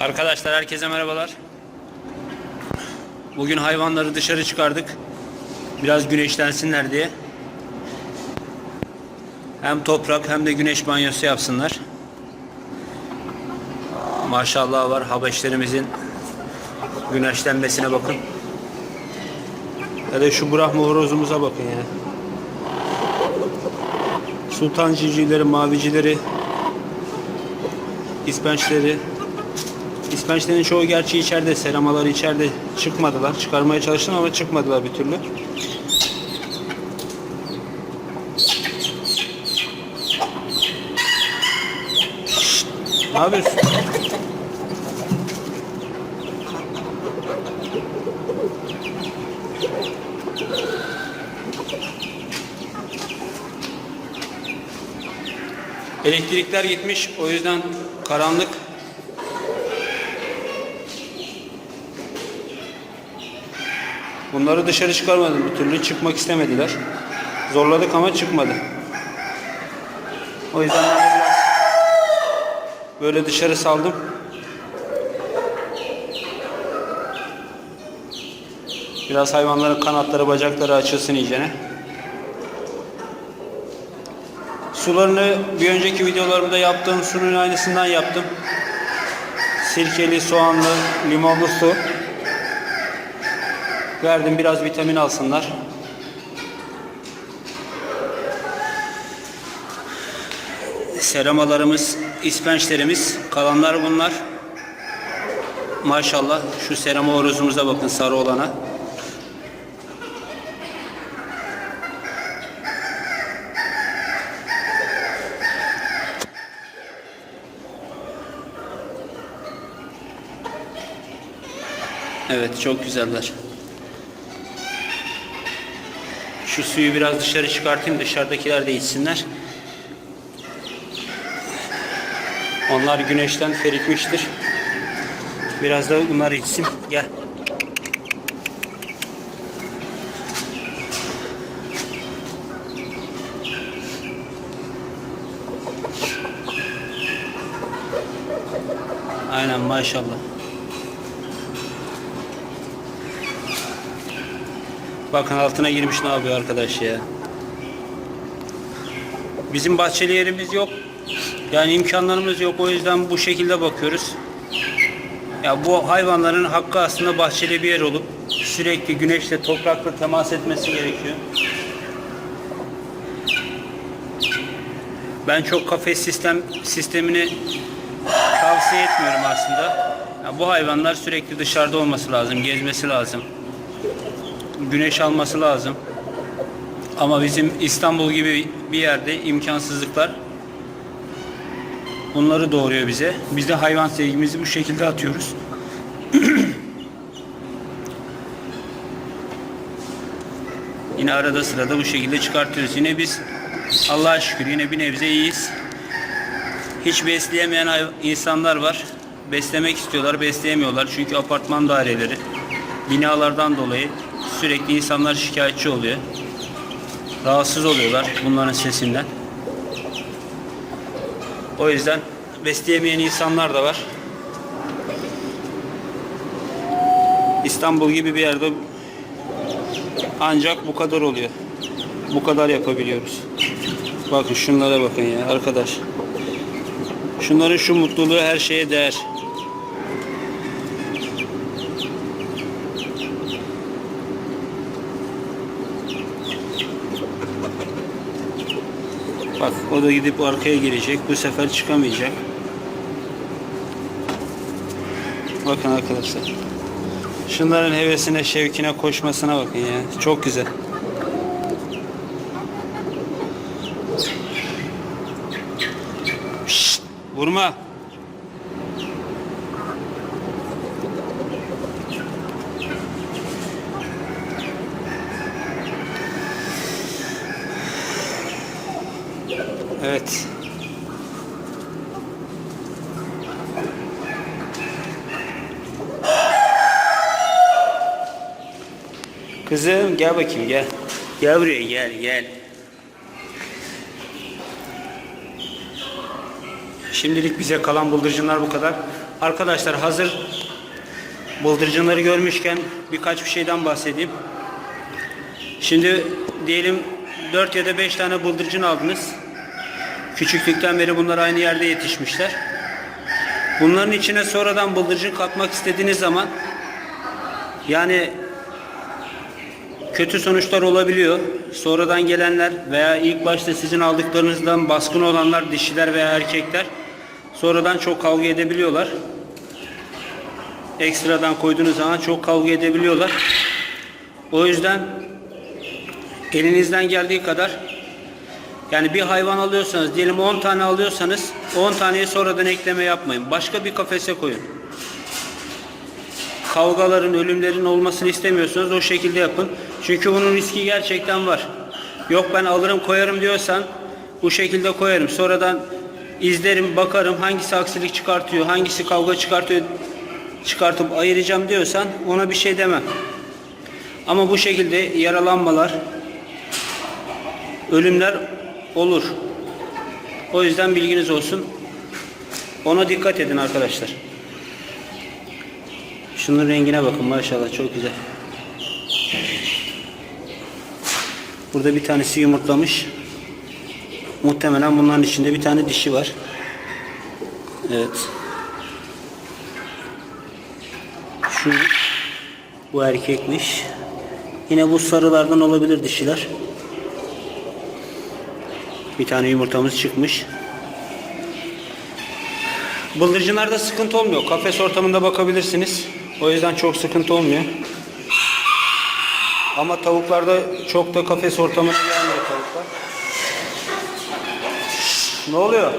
Arkadaşlar herkese merhabalar. Bugün hayvanları dışarı çıkardık. Biraz güneşlensinler diye. Hem toprak hem de güneş banyosu yapsınlar. Maşallah var Habeşlerimizin güneşlenmesine bakın. Ya da şu Brahma horozumuza bakın ya. Sultan civcivleri, mavicileri, ispençleri. İspençlerin çoğu gerçi içeride, seramaları içeride çıkmadılar. Çıkarmaya çalıştım ama çıkmadılar bir türlü. Ne yapıyorsun? Elektrikler gitmiş. O yüzden karanlık. Bunları dışarı çıkarmadım bir türlü. Çıkmak istemediler. Zorladık ama çıkmadı. O yüzden böyle dışarı saldım. Biraz hayvanların kanatları, bacakları açılsın iyicene. Sularını bir önceki videolarımda yaptığım suyun aynısından yaptım. Sirkeli, soğanlı, limonlu su. Verdim biraz vitamin alsınlar. Seramalarımız, ispençlerimiz, kalanlar bunlar. Maşallah şu serama horozumuza bakın sarı olana. Evet çok güzeller. Şu suyu biraz dışarı çıkartayım dışarıdakiler de içsinler. Onlar güneşten ferikmiştir. Biraz da bunlar içsin. Gel. Aynen maşallah. Bakın altına girmiş ne yapıyor arkadaş ya. Bizim bahçeli yerimiz yok. Yani imkanlarımız yok. O yüzden bu şekilde bakıyoruz. Ya bu hayvanların hakkı aslında bahçeli bir yer olup sürekli güneşle toprakla temas etmesi gerekiyor. Ben çok kafes sistem sistemini tavsiye etmiyorum aslında. Ya bu hayvanlar sürekli dışarıda olması lazım, gezmesi lazım güneş alması lazım. Ama bizim İstanbul gibi bir yerde imkansızlıklar bunları doğuruyor bize. Biz de hayvan sevgimizi bu şekilde atıyoruz. yine arada sırada bu şekilde çıkartıyoruz. Yine biz Allah'a şükür yine bir nebze iyiyiz. Hiç besleyemeyen insanlar var. Beslemek istiyorlar, besleyemiyorlar. Çünkü apartman daireleri, binalardan dolayı sürekli insanlar şikayetçi oluyor. Rahatsız oluyorlar bunların sesinden. O yüzden besleyemeyen insanlar da var. İstanbul gibi bir yerde ancak bu kadar oluyor. Bu kadar yapabiliyoruz. Bakın şunlara bakın ya arkadaş. Şunların şu mutluluğu her şeye değer. Bak o da gidip arkaya girecek. Bu sefer çıkamayacak. Bakın arkadaşlar. Şunların hevesine, şevkine, koşmasına bakın ya. Çok güzel. Şşt, vurma. Evet. Kızım gel bakayım gel. Gel buraya gel gel. Şimdilik bize kalan bıldırcınlar bu kadar. Arkadaşlar hazır bıldırcınları görmüşken birkaç bir şeyden bahsedeyim. Şimdi diyelim 4 ya da 5 tane bıldırcın aldınız. Küçüklükten beri bunlar aynı yerde yetişmişler. Bunların içine sonradan bıldırcın katmak istediğiniz zaman yani kötü sonuçlar olabiliyor. Sonradan gelenler veya ilk başta sizin aldıklarınızdan baskın olanlar dişiler veya erkekler sonradan çok kavga edebiliyorlar. Ekstradan koyduğunuz zaman çok kavga edebiliyorlar. O yüzden elinizden geldiği kadar yani bir hayvan alıyorsanız diyelim 10 tane alıyorsanız 10 taneyi sonradan ekleme yapmayın. Başka bir kafese koyun. Kavgaların, ölümlerin olmasını istemiyorsanız o şekilde yapın. Çünkü bunun riski gerçekten var. Yok ben alırım koyarım diyorsan bu şekilde koyarım. Sonradan izlerim, bakarım hangisi aksilik çıkartıyor, hangisi kavga çıkartıyor çıkartıp ayıracağım diyorsan ona bir şey demem. Ama bu şekilde yaralanmalar, ölümler olur. O yüzden bilginiz olsun. Ona dikkat edin arkadaşlar. Şunun rengine bakın maşallah çok güzel. Burada bir tanesi yumurtlamış. Muhtemelen bunların içinde bir tane dişi var. Evet. Şu bu erkekmiş. Yine bu sarılardan olabilir dişiler. Bir tane yumurtamız çıkmış. Bıldırcınlarda sıkıntı olmuyor. Kafes ortamında bakabilirsiniz. O yüzden çok sıkıntı olmuyor. Ama tavuklarda çok da kafes ortamına gelmiyor tavuklar. Ne oluyor?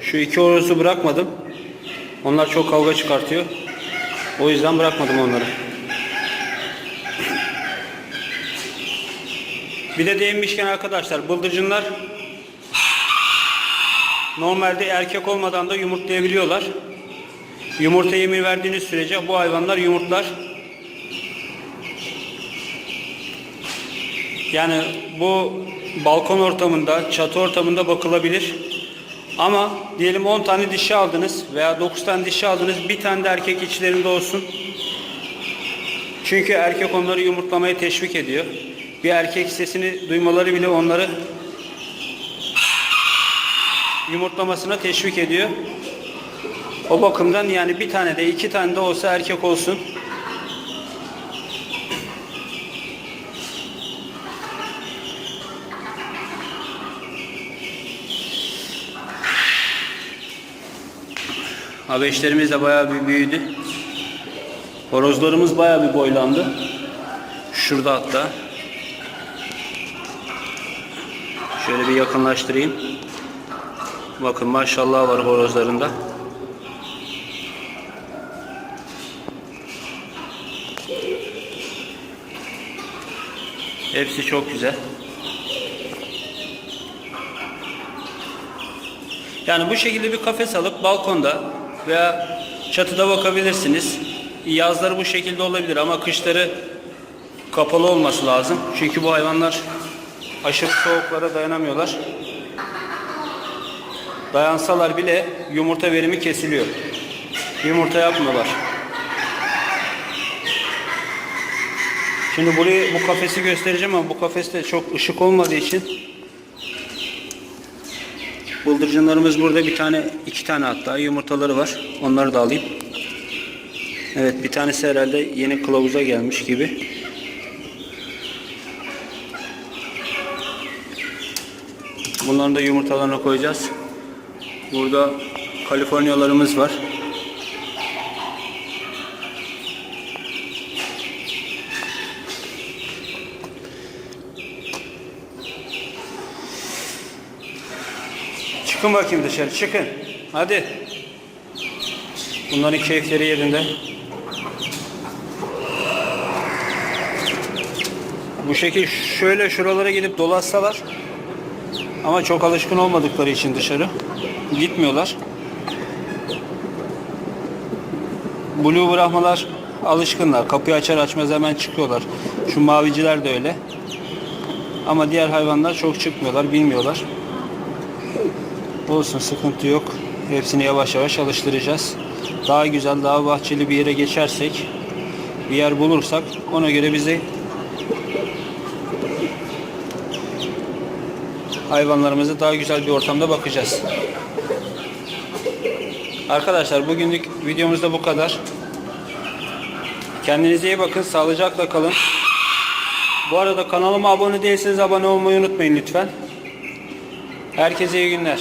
Şu iki horozu bırakmadım. Onlar çok kavga çıkartıyor. O yüzden bırakmadım onları. Bir de değinmişken arkadaşlar bıldırcınlar normalde erkek olmadan da yumurtlayabiliyorlar. Yumurta yemi verdiğiniz sürece bu hayvanlar yumurtlar. Yani bu balkon ortamında, çatı ortamında bakılabilir. Ama diyelim 10 tane dişi aldınız veya 9 tane dişi aldınız, bir tane de erkek içlerinde olsun. Çünkü erkek onları yumurtlamaya teşvik ediyor. Bir erkek sesini duymaları bile onları yumurtlamasına teşvik ediyor. O bakımdan yani bir tane de iki tane de olsa erkek olsun. Habeşlerimiz de bayağı bir büyüdü. Horozlarımız bayağı bir boylandı. Şurada hatta. Şöyle bir yakınlaştırayım. Bakın maşallah var horozlarında. Hepsi çok güzel. Yani bu şekilde bir kafes alıp balkonda veya çatıda bakabilirsiniz. Yazları bu şekilde olabilir ama kışları kapalı olması lazım. Çünkü bu hayvanlar aşırı soğuklara dayanamıyorlar. Dayansalar bile yumurta verimi kesiliyor. Yumurta yapmıyorlar. Şimdi burayı bu kafesi göstereceğim ama bu kafeste çok ışık olmadığı için bıldırcınlarımız burada bir tane iki tane hatta yumurtaları var. Onları da alayım. Evet bir tanesi herhalde yeni kılavuza gelmiş gibi. Bunların da yumurtalarını koyacağız. Burada Kaliforniyalarımız var. Çıkın bakayım dışarı çıkın. Hadi. Bunların keyifleri yerinde. Bu şekil şöyle şuralara gidip dolaşsalar ama çok alışkın olmadıkları için dışarı gitmiyorlar. Blue Brahmalar alışkınlar. Kapıyı açar açmaz hemen çıkıyorlar. Şu maviciler de öyle. Ama diğer hayvanlar çok çıkmıyorlar, bilmiyorlar. Olsun sıkıntı yok. Hepsini yavaş yavaş alıştıracağız. Daha güzel, daha bahçeli bir yere geçersek, bir yer bulursak ona göre bizi hayvanlarımızı daha güzel bir ortamda bakacağız. Arkadaşlar bugünlük videomuz da bu kadar. Kendinize iyi bakın. Sağlıcakla kalın. Bu arada kanalıma abone değilseniz abone olmayı unutmayın lütfen. Herkese iyi günler.